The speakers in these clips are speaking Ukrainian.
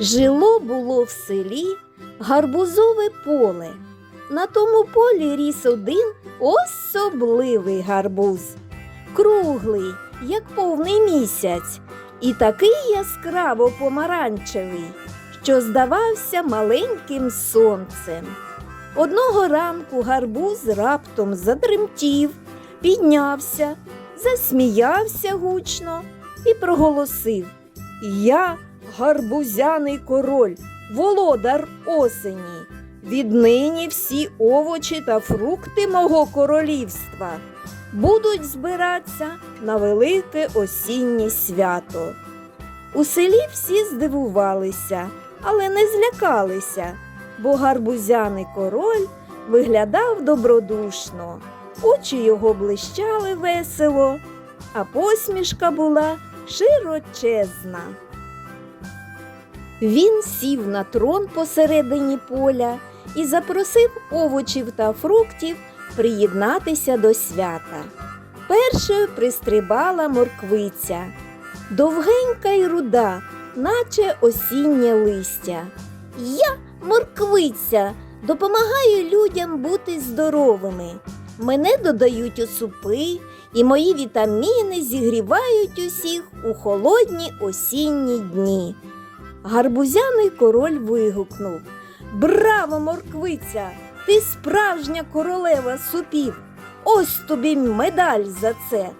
Жило було в селі гарбузове поле. На тому полі ріс один особливий гарбуз, круглий, як повний місяць, і такий яскраво помаранчевий, що здавався маленьким сонцем. Одного ранку гарбуз раптом задремтів, піднявся, засміявся гучно і проголосив Я гарбузяний король, володар осені. Віднині всі овочі та фрукти мого королівства будуть збиратися на велике осіннє свято. У селі всі здивувалися, але не злякалися, бо гарбузяний король виглядав добродушно, очі його блищали весело, а посмішка була широчезна. Він сів на трон посередині поля і запросив овочів та фруктів приєднатися до свята. Першою пристрибала морквиця, довгенька й руда, наче осіннє листя. Я морквиця, допомагаю людям бути здоровими. Мене додають у супи, і мої вітаміни зігрівають усіх у холодні осінні дні. Гарбузяний король вигукнув Браво, морквиця! Ти справжня королева супів! Ось тобі медаль за це.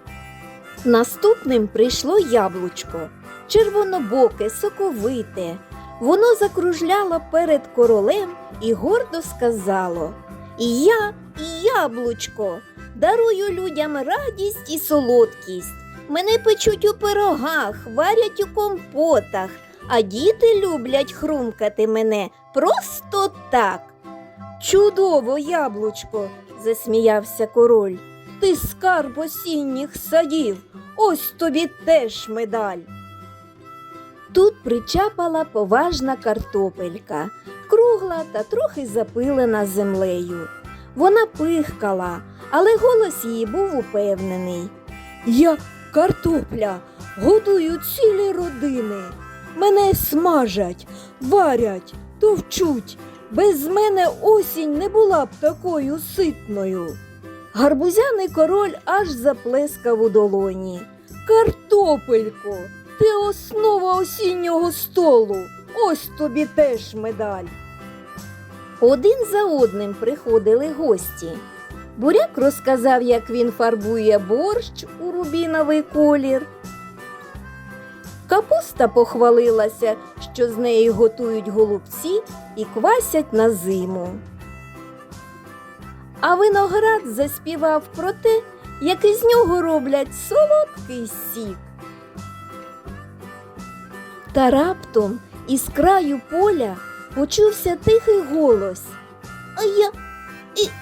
Наступним прийшло яблучко, червонобоке, соковите. Воно закружляло перед королем і гордо сказало я, і яблучко, дарую людям радість і солодкість. Мене печуть у пирогах, варять у компотах, а діти люблять хрумкати мене просто так. Чудово, яблучко, засміявся король. Ти скарб осінніх садів, ось тобі теж медаль. Тут причапала поважна картопелька, кругла та трохи запилена землею. Вона пихкала, але голос її був упевнений. Я картопля, годую цілі родини. Мене смажать, варять, товчуть. Без мене осінь не була б такою ситною. Гарбузяний король аж заплескав у долоні. Картопелько, ти основа осіннього столу. Ось тобі теж медаль. Один за одним приходили гості. Буряк розказав, як він фарбує борщ у рубіновий колір. Капуста похвалилася, що з неї готують голубці і квасять на зиму. А виноград заспівав про те, як із нього роблять солодкий сік. Та раптом із краю поля почувся тихий голос. А я,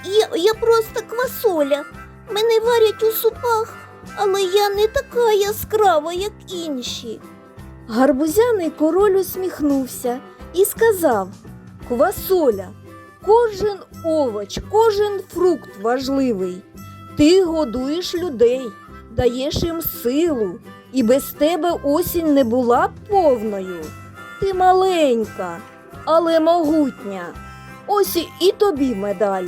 я, я просто квасоля. Мене варять у супах, але я не така яскрава, як інші. Гарбузяний король усміхнувся і сказав Квасоля, кожен овоч, кожен фрукт важливий. Ти годуєш людей, даєш їм силу, і без тебе осінь не була б повною. Ти маленька, але могутня. Ось і тобі медаль.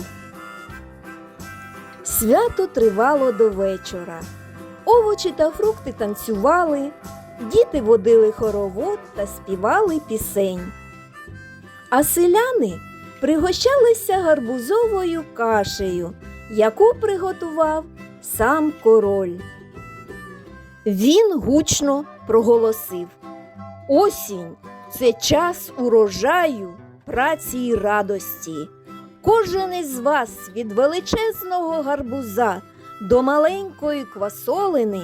Свято тривало до вечора. Овочі та фрукти танцювали, діти водили хоровод та співали пісень. А селяни пригощалися гарбузовою кашею, яку приготував сам король. Він гучно проголосив Осінь це час урожаю, праці й радості. Кожен із вас від величезного гарбуза до маленької квасолини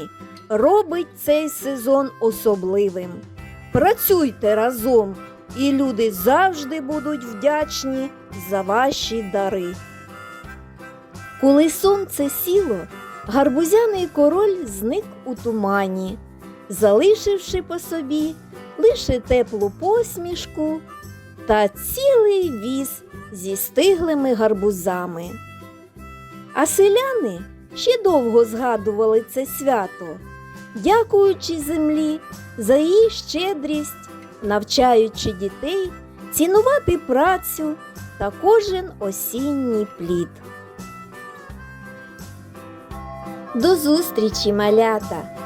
робить цей сезон особливим. Працюйте разом, і люди завжди будуть вдячні за ваші дари. Коли сонце сіло, гарбузяний король зник у тумані, залишивши по собі лише теплу посмішку та цілий віз зі стиглими гарбузами. А селяни ще довго згадували це свято, дякуючи землі за її щедрість навчаючи дітей цінувати працю та кожен осінній плід. До зустрічі, малята!